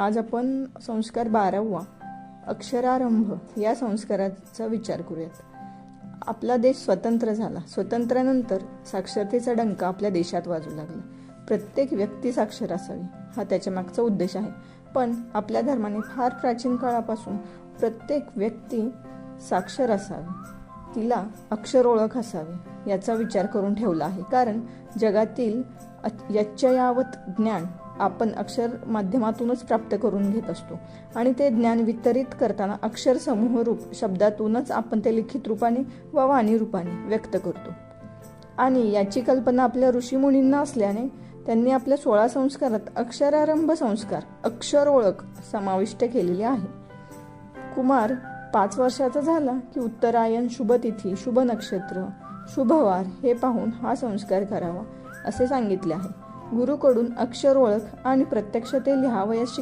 आज आपण संस्कार बारावा अक्षरारंभ या संस्काराचा विचार करूयात. आपला देश स्वतंत्र झाला. स्वतंत्र्यानंतर साक्षरतेचा डंका आपल्या देशात वाजू लागला. प्रत्येक व्यक्ती साक्षर असावी हा त्याच्या मागचा उद्देश आहे. पण आपल्या धर्माने फार प्राचीन काळापासून प्रत्येक व्यक्ती साक्षर असावी. तिला अक्षर ओळख असावी याचा विचार करून ठेवला आहे. कारण जगातील यच्चयावत ज्ञान आपण अक्षर माध्यमातूनच प्राप्त करून घेत असतो. आणि ते ज्ञान वितरित करताना अक्षर समूह रूप शब्दातूनच आपण ते लिखित रूपाने व वाणी रूपाने व्यक्त करतो. आणि याची कल्पना आपल्या ऋषीमुनींना असल्याने त्यांनी आपल्या सोळा संस्कारात अक्षरारंभ संस्कार अक्षर ओळख समाविष्ट केलेली आहे. कुमार पाच वर्षाचा झाला की उत्तरायण शुभ तिथी शुभ नक्षत्र शुभवार हे पाहून हा संस्कार करावा असे सांगितले आहे. गुरुकडून अक्षर ओळख आणि प्रत्यक्ष ते लिहावयास शिक